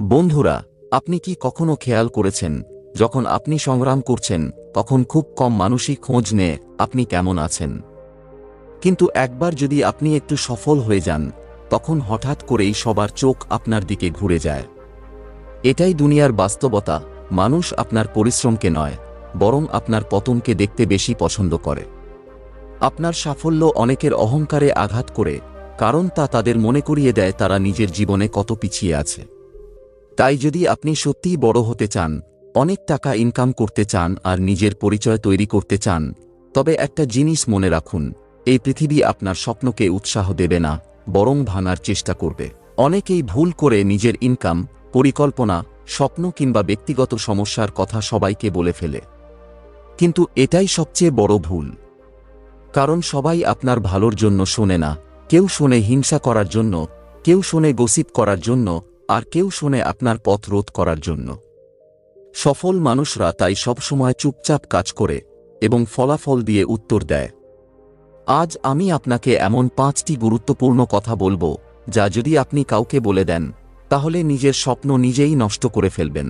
বন্ধুরা, আপনি কি কখনো খেয়াল করেছেন, যখন আপনি সংগ্রাম করছেন, তখন খুব কম মানুষই খোঁজ নেয় আপনি কেমন আছেন? কিন্তু একবার যদি আপনি একটু সফল হয়ে যান, তখন হঠাৎ করেই সবার চোখ আপনার দিকে ঘুরে যায়। এটাই দুনিয়ার বাস্তবতা, মানুষ আপনার পরিশ্রমকে নয়, বরং আপনার পতনকে দেখতে বেশি পছন্দ করে। আপনার সাফল্য অনেকের অহংকারে আঘাত করে, কারণ তা তাদের মনে করিয়ে দেয় তারা নিজের জীবনে কত পিছিয়ে আছে। তাই যদি আপনি সত্যিই বড় হতে চান, অনেক টাকা ইনকাম করতে চান আর নিজের পরিচয় তৈরি করতে চান, তবে একটা জিনিস মনে রাখুন, এই পৃথিবী আপনার স্বপ্নকে উৎসাহ দেবে না, বরং ভাঙার চেষ্টা করবে। অনেকেই ভুল করে নিজের ইনকাম পরিকল্পনা, স্বপ্ন কিংবা ব্যক্তিগত সমস্যার কথা সবাইকে বলে ফেলে। কিন্তু এটাই সবচেয়ে বড় ভুল। কারণ সবাই আপনার ভালোর জন্য শোনে না, কেউ শোনে হিংসা করার জন্য, কেউ শোনে গসিপ করার জন্য আর কেউ শোনে আপনার পথ রোধ করার জন্য। সফল মানুষরা তাই সবসময় চুপচাপ কাজ করে এবং ফলাফল দিয়ে উত্তর দেয়। আজ আমি আপনাকে এমন পাঁচটি গুরুত্বপূর্ণ কথা বলব, যা যদি আপনি কাউকে বলে দেন, তাহলে নিজের স্বপ্ন নিজেই নষ্ট করে ফেলবেন।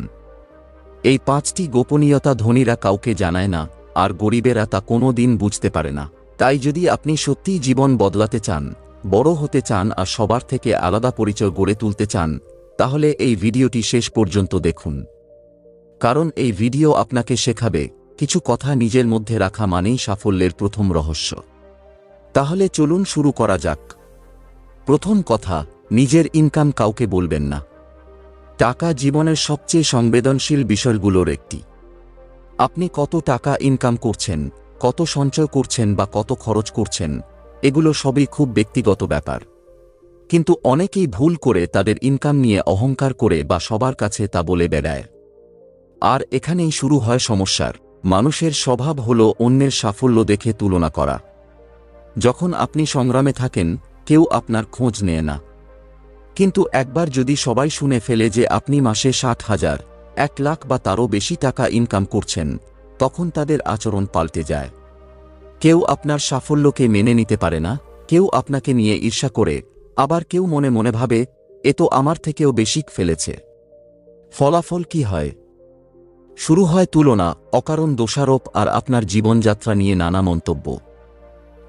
এই পাঁচটি গোপনীয়তা ধনীরা কাউকে জানায় না, আর গরিবেরা তা কোনো দিন বুঝতে পারে না। তাই যদি আপনি সত্যিই জীবন বদলাতে চান, বড় হতে চান আর সবার থেকে আলাদা পরিচয় গড়ে তুলতে চান তাহলে এই ভিডিওটি শেষ পর্যন্ত দেখুন। কারণ এই ভিডিও আপনাকে শেখাবে, কিছু কথা নিজের মধ্যে রাখা মানেই সাফল্যের প্রথম রহস্য। তাহলে চলুন শুরু করা যাক। প্রথম কথা, নিজের ইনকাম কাউকে বলবেন না। টাকা জীবনের সবচেয়ে সংবেদনশীল বিষয়গুলোর একটি। আপনি কত টাকা ইনকাম করছেন, কত সঞ্চয় করছেন বা কত খরচ করছেন, এগুলো সবই খুব ব্যক্তিগত ব্যাপার। কিন্তু অনেকেই ভুল করে তাদের ইনকাম নিয়ে অহংকার করে বা সবার কাছে তা বলে বেড়ায়। আর এখানেই শুরু হয় সমস্যার। মানুষের স্বভাব হল অন্যের সাফল্য দেখে তুলনা করা। যখন আপনি সংগ্রামে থাকেন, কেউ আপনার খোঁজ নেয় না। কিন্তু একবার যদি সবাই শুনে ফেলে যে আপনি মাসে ষাট হাজার, এক লাখ বা তারও বেশি টাকা ইনকাম করছেন, তখন তাদের আচরণ পাল্টে যায়। কেউ আপনার সাফল্যকে মেনে নিতে পারে না, কেউ আপনাকে নিয়ে ঈর্ষা করে আবার কেউ মনে মনে ভাবে, এ তো আমার থেকেও বেশি ফেলেছে। ফলাফল কি হয়? শুরু হয় তুলনা, অকারণ দোষারোপ আর আপনার জীবনযাত্রা নিয়ে নানা মন্তব্য।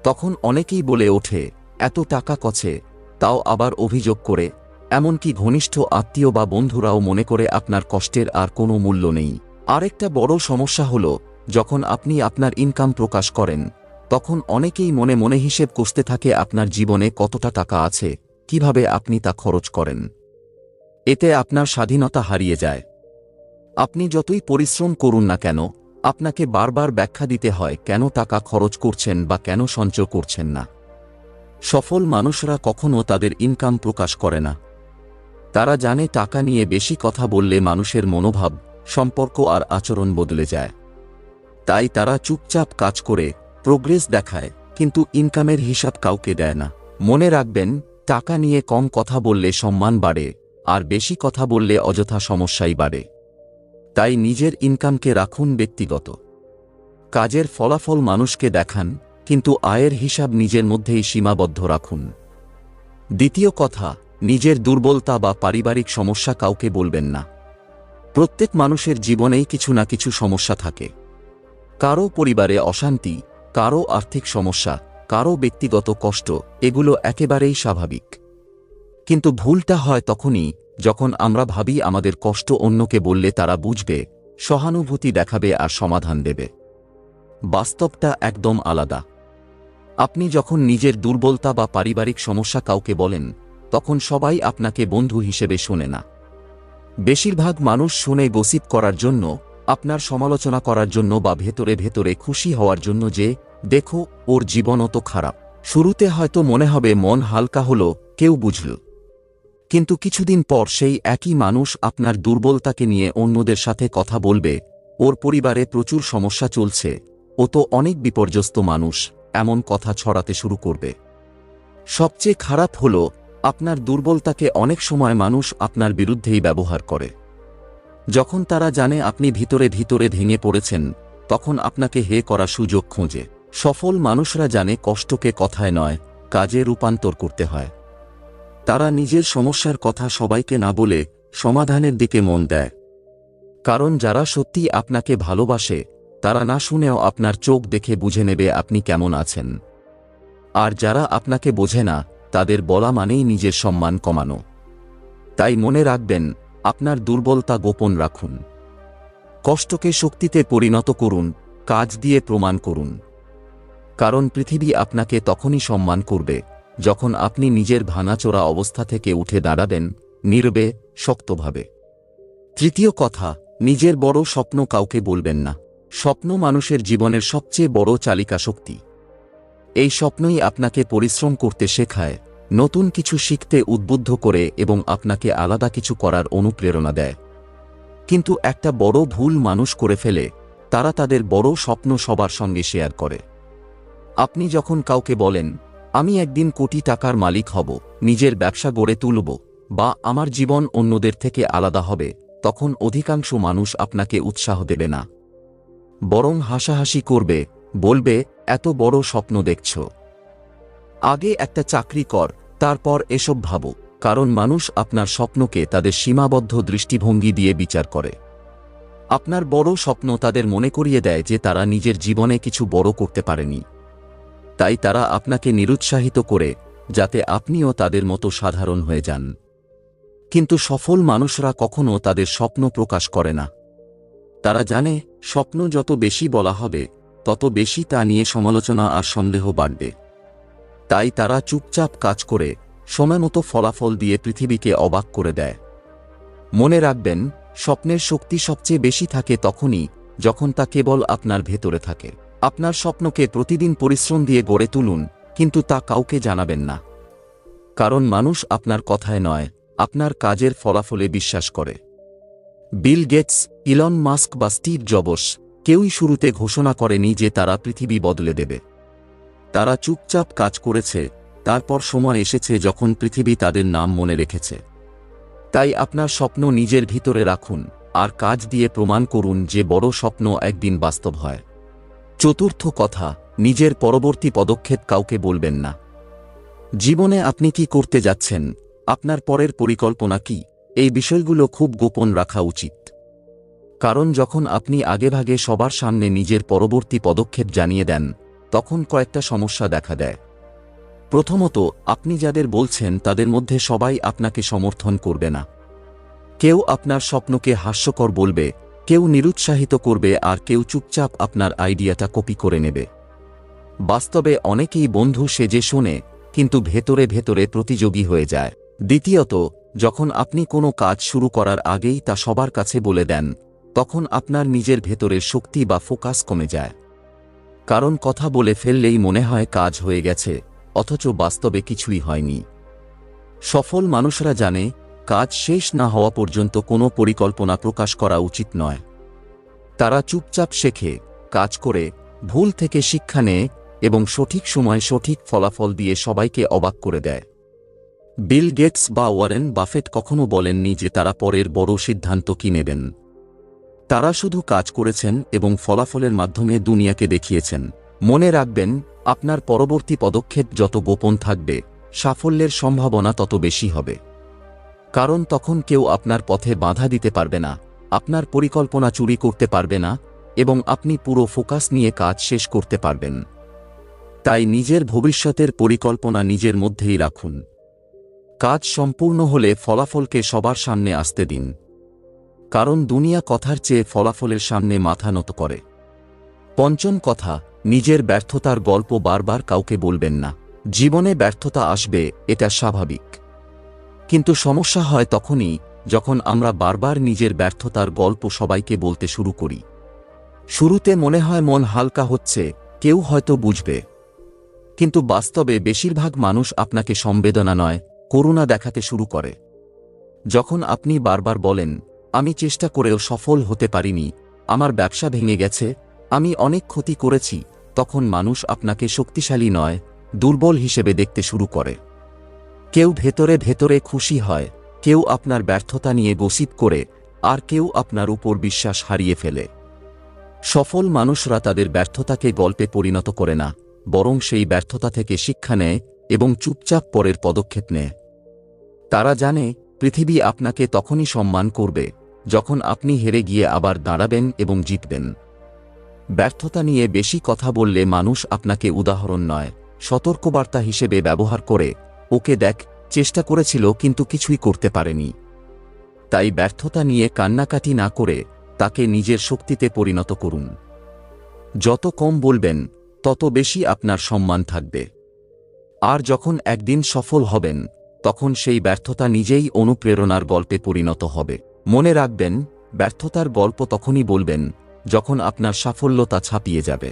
তখন অনেকেই বলে ওঠে, এত টাকা কছে? তাও আবার অভিযোগ করে। এমনকি ঘনিষ্ঠ আত্মীয় বা বন্ধুরাও মনে করে আপনার কষ্টের আর কোনো মূল্য নেই। আরেকটা বড় সমস্যা হল, যখন আপনি আপনার ইনকাম প্রকাশ করেন তখন অনেকেই মনে মনে হিসেব কষতে থাকে আপনার জীবনে কতটা টাকা আছে, কীভাবে আপনি তা খরচ করেন। এতে আপনার স্বাধীনতা হারিয়ে যায়। আপনি যতই পরিশ্রম করুন না কেন, আপনাকে বারবার ব্যাখ্যা দিতে হয় কেন টাকা খরচ করছেন বা কেন সঞ্চয় করছেন না। সফল মানুষরা কখনো তাদের ইনকাম প্রকাশ করে না। তারা জানে টাকা নিয়ে বেশি কথা বললে মানুষের মনোভাব, সম্পর্ক আর আচরণ বদলে যায়। তাই তারা চুপচাপ কাজ করে প্রোগ্রেস দেখায়, কিন্তু ইনকামের হিসাব কাউকে দেয় না। মনে রাখবেন, টাকা নিয়ে কম কথা বললে সম্মান বাড়ে, আর বেশি কথা বললে অযথা সমস্যাই বাড়ে। তাই নিজের ইনকামকে রাখুন ব্যক্তিগত। কাজের ফলাফল মানুষকে দেখান, কিন্তু আয়ের হিসাব নিজের মধ্যেই সীমাবদ্ধ রাখুন। দ্বিতীয় কথা, নিজের দুর্বলতা বা পারিবারিক সমস্যা কাউকে বলবেন না। প্রত্যেক মানুষের জীবনেই কিছু না কিছু সমস্যা থাকে। কারও পরিবারে অশান্তি কারও আর্থিক সমস্যা, কারও ব্যক্তিগত কষ্ট, এগুলো একেবারেই স্বাভাবিক। কিন্তু ভুলটা হয় তখনই যখন আমরা ভাবি আমাদের কষ্ট অন্যকে বললে তারা বুঝবে, সহানুভূতি দেখাবে আর সমাধান দেবে। বাস্তবটা একদম আলাদা। আপনি যখন নিজের দুর্বলতা বা পারিবারিক সমস্যা কাউকে বলেন, তখন সবাই আপনাকে বন্ধু হিসেবে শোনে না। বেশিরভাগ মানুষ শুনে গসিপ করার জন্য আপনার সমালোচনা করার জন্য বা ভেতরে ভেতরে খুশি হওয়ার জন্য যে, দেখো, ওর জীবন অত খারাপ। শুরুতে হয়তো মনে হবে মন হালকা হলো, কেউ বুঝল। কিন্তু কিছুদিন পর সেই একই মানুষ আপনার দুর্বলতাকে নিয়ে অন্যদের সাথে কথা বলবে, ওর পরিবারে প্রচুর সমস্যা চলছে, ও তো অনেক বিপর্যস্ত মানুষ, এমন কথা ছড়াতে শুরু করবে। সবচেয়ে খারাপ হল, আপনার দুর্বলতাকে অনেক সময় মানুষ আপনার বিরুদ্ধেই ব্যবহার করে। যখন তারা জানে আপনি ভিতরে ভিতরে ভেঙে পড়েছেন, তখন আপনাকে হে করা সুযোগ খোঁজে। সফল মানুষরা জানে কষ্টকে কথায় নয়, কাজে রূপান্তর করতে হয়। তারা নিজের সমস্যার কথা সবাইকে না বলে সমাধানের দিকে মন দেয়। কারণ যারা সত্যি আপনাকে ভালোবাসে, তারা না শুনেও আপনার চোখ দেখে বুঝে নেবে আপনি কেমন আছেন। আর যারা আপনাকে বোঝে না, তাদের বলা মানেই নিজের সম্মান কমানো। তাই মনে রাখবেন আপনার দুর্বলতা গোপন রাখুন। কষ্টকে শক্তিতে পরিণত করুন, কাজ দিয়ে প্রমাণ করুন। কারণ পৃথিবী আপনাকে তখনই সম্মান করবে, যখন আপনি নিজের ভাঙাচোরা অবস্থা থেকে উঠে দাঁড়াবেন, নীরবে, শক্তভাবে। তৃতীয় কথা, নিজের বড় স্বপ্ন কাউকে বলবেন না। স্বপ্ন মানুষের জীবনের সবচেয়ে বড় চালিকা শক্তি এই স্বপ্নই আপনাকে পরিশ্রম করতে শেখায়। নতুন কিছু শিখতে উদ্বুদ্ধ করে এবং আপনাকে আলাদা কিছু করার অনুপ্রেরণা দেয়। কিন্তু একটা বড় ভুল মানুষ করে ফেলে, তারা তাদের বড় স্বপ্ন সবার সঙ্গে শেয়ার করে। আপনি যখন কাউকে বলেন, আমি একদিন কোটি টাকার মালিক হব, নিজের ব্যবসা গড়ে তুলব, বা আমার জীবন অন্যদের থেকে আলাদা হবে, তখন অধিকাংশ মানুষ আপনাকে উৎসাহ দেবে না। বরং হাসাহাসি করবে, বলবে, এত বড় স্বপ্ন দেখছ। আগে একটা চাকরি কর তারপর এসব ভাবো, কারণ মানুষ আপনার স্বপ্নকে তাদের সীমাবদ্ধ দৃষ্টিভঙ্গি দিয়ে বিচার করে। আপনার বড় স্বপ্ন তাদের মনে করিয়ে দেয় যে তারা নিজের জীবনে কিছু বড় করতে পারেনি। তাই তারা আপনাকে নিরুৎসাহিত করে, যাতে আপনিও তাদের মতো সাধারণ হয়ে যান। কিন্তু সফল মানুষরা কখনও তাদের স্বপ্ন প্রকাশ করে না। তারা জানে, স্বপ্ন যত বেশি বলা হবে, তত বেশি তা নিয়ে সমালোচনা আর সন্দেহ বাড়বে। তাই তারা চুপচাপ কাজ করে সময়মতো ফলাফল দিয়ে পৃথিবীকে অবাক করে দেয়। মনে রাখবেন, স্বপ্নের শক্তি সবচেয়ে বেশি থাকে তখনই যখন তা কেবল আপনার ভেতরে থাকে। আপনার স্বপ্নকে প্রতিদিন পরিশ্রম দিয়ে গড়ে তুলুন, কিন্তু তা কাউকে জানাবেন না। কারণ মানুষ আপনার কথায় নয়, আপনার কাজের ফলাফলে বিশ্বাস করে। বিল গেটস, ইলন মাস্ক বা স্টিভ জবস কেউই শুরুতে ঘোষণা করেনি যে তারা পৃথিবী বদলে দেবে। তারা চুপচাপ কাজ করেছে, তারপর সময় এসেছে যখন পৃথিবী তাদের নাম মনে রেখেছে। তাই আপনার স্বপ্ন নিজের ভিতরে রাখুন, আর কাজ দিয়ে প্রমাণ করুন যে বড় স্বপ্ন একদিন বাস্তব হয়। চতুর্থ কথা, নিজের পরবর্তী পদক্ষেপ কাউকে বলবেন না। জীবনে আপনি কি করতে যাচ্ছেন? আপনার পরের পরিকল্পনা কি? এই বিষয়গুলো খুব গোপন রাখা উচিত। কারণ যখন আপনি আগেভাগে সবার সামনে নিজের পরবর্তী পদক্ষেপ জানিয়ে দেন তখন কয়েকটা সমস্যা দেখা দেয়। প্রথমত, আপনি যাদের বলছেন তাদের মধ্যে সবাই আপনাকে সমর্থন করবে না। কেউ আপনার স্বপ্নকে হাস্যকর বলবে, কেউ নিরুৎসাহিত করবে আর কেউ চুপচাপ আপনার আইডিয়াটা কপি করে নেবে। বাস্তবে অনেকেই বন্ধু সেজে শোনে, কিন্তু ভেতরে ভেতরে প্রতিযোগী হয়ে যায়। দ্বিতীয়ত, যখন আপনি কোনো কাজ শুরু করার আগেই তা সবার কাছে বলে দেন, তখন আপনার নিজের ভেতরের শক্তি বা ফোকাস কমে যায়। কারণ কথা বলে ফেললেই মনে হয় কাজ হয়ে গেছে, অথচ বাস্তবে কিছুই হয়নি। সফল মানুষরা জানে, কাজ শেষ না হওয়া পর্যন্ত কোনো পরিকল্পনা প্রকাশ করা উচিত নয়। তারা চুপচাপ শেখে, কাজ করে, ভুল থেকে শিক্ষা নেয় এবং সঠিক সময় সঠিক ফলাফল দিয়ে সবাইকে অবাক করে দেয়। বিল গেটস বা ওয়ারেন বাফেট কখনো বলেননি যে তারা পরের বড় সিদ্ধান্ত কি নেবেন। তারা শুধু কাজ করেছেন এবং ফলাফলের মাধ্যমে দুনিয়াকে দেখিয়েছেন। মনে রাখবেন, আপনার পরবর্তী পদক্ষেপ যত গোপন থাকবে, সাফল্যের সম্ভাবনা তত বেশি হবে। কারণ তখন কেউ আপনার পথে বাধা দিতে পারবে না, আপনার পরিকল্পনা চুরি করতে পারবে না, এবং আপনি পুরো ফোকাস নিয়ে কাজ শেষ করতে পারবেন। তাই নিজের ভবিষ্যতের পরিকল্পনা নিজের মধ্যেই রাখুন। কাজ সম্পূর্ণ হলে ফলাফলকে সবার সামনে আসতে দিন। কারণ দুনিয়া কথার চেয়ে ফলাফলের সামনে মাথা নত করে। পঞ্চম কথা, নিজের ব্যর্থতার গল্প বারবার কাউকে বলবেন না। জীবনে ব্যর্থতা আসবে, এটা স্বাভাবিক। কিন্তু সমস্যা হয় তখনই, যখন আমরা বারবার নিজের ব্যর্থতার গল্প সবাইকে বলতে শুরু করি। শুরুতে মনে হয় মন হালকা হচ্ছে, কেউ হয়তো বুঝবে। কিন্তু বাস্তবে বেশিরভাগ মানুষ আপনাকে সম্বেদনা নয়, করুণা দেখাতে শুরু করে। যখন আপনি বারবার বলেন আমি চেষ্টা করেও সফল হতে পারিনি, আমার ব্যবসা ভেঙে গেছে, আমি অনেক ক্ষতি করেছি, তখন মানুষ আপনাকে শক্তিশালী নয়, দুর্বল হিসেবে দেখতে শুরু করে। কেউ ভেতরে ভেতরে খুশি হয়, কেউ আপনার ব্যর্থতা নিয়ে গসিপ করে, আর কেউ আপনার উপর বিশ্বাস হারিয়ে ফেলে। সফল মানুষরা তাদের ব্যর্থতাকে গল্পে পরিণত করে না, বরং সেই ব্যর্থতা থেকে শিক্ষা নেয় এবং চুপচাপ পরের পদক্ষেপ নেয়। তারা জানে, পৃথিবী আপনাকে তখনই সম্মান করবে। যখন আপনি হেরে গিয়ে আবার দাঁড়াবেন এবং জিতবেন। ব্যর্থতা নিয়ে বেশি কথা বললে মানুষ আপনাকে উদাহরণ নয়, সতর্কবার্তা হিসেবে ব্যবহার করে, ওকে দেখ, চেষ্টা করেছিল কিন্তু কিছুই করতে পারেনি। তাই ব্যর্থতা নিয়ে কান্নাকাটি না করে তাকে নিজের শক্তিতে পরিণত করুন। যত কম বলবেন, তত বেশি আপনার সম্মান থাকবে। আর যখন একদিন সফল হবেন, তখন সেই ব্যর্থতা নিজেই অনুপ্রেরণার গল্পে পরিণত হবে। মনে রাখবেন, ব্যর্থতার গল্প তখনই বলবেন, যখন আপনার সাফল্যতা ছাপিয়ে যাবে।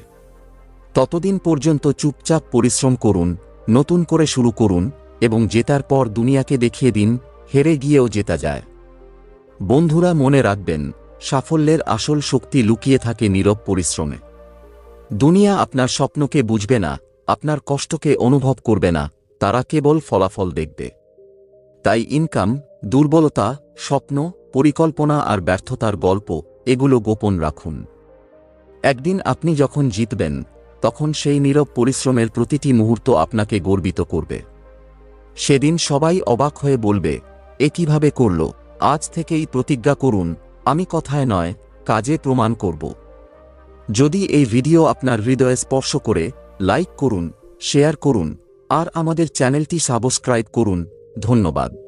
ততদিন পর্যন্ত চুপচাপ পরিশ্রম করুন, নতুন করে শুরু করুন, এবং জেতার পর দুনিয়াকে দেখিয়ে দিন, হেরে গিয়েও জেতা যায়। বন্ধুরা, মনে রাখবেন, সাফল্যের আসল শক্তি লুকিয়ে থাকে নীরব পরিশ্রমে। দুনিয়া আপনার স্বপ্নকে বুঝবে না, আপনার কষ্টকে অনুভব করবে না, তারা কেবল ফলাফল দেখবে। তাই ইনকাম দুর্বলতা, স্বপ্ন, পরিকল্পনা আর ব্যর্থতার গল্প, এগুলো গোপন রাখুন। একদিন আপনি যখন জিতবেন, তখন সেই নীরব পরিশ্রমের প্রতিটি মুহূর্ত আপনাকে গর্বিত করবে। সেদিন সবাই অবাক হয়ে বলবে, এ কীভাবে করল? আজ থেকেই প্রতিজ্ঞা করুন, আমি কথায় নয়, কাজে প্রমাণ করব। যদি এই ভিডিও আপনার হৃদয়ে স্পর্শ করে, লাইক করুন, শেয়ার করুন, আর আমাদের চ্যানেলটি সাবস্ক্রাইব করুন, ধন্যবাদ।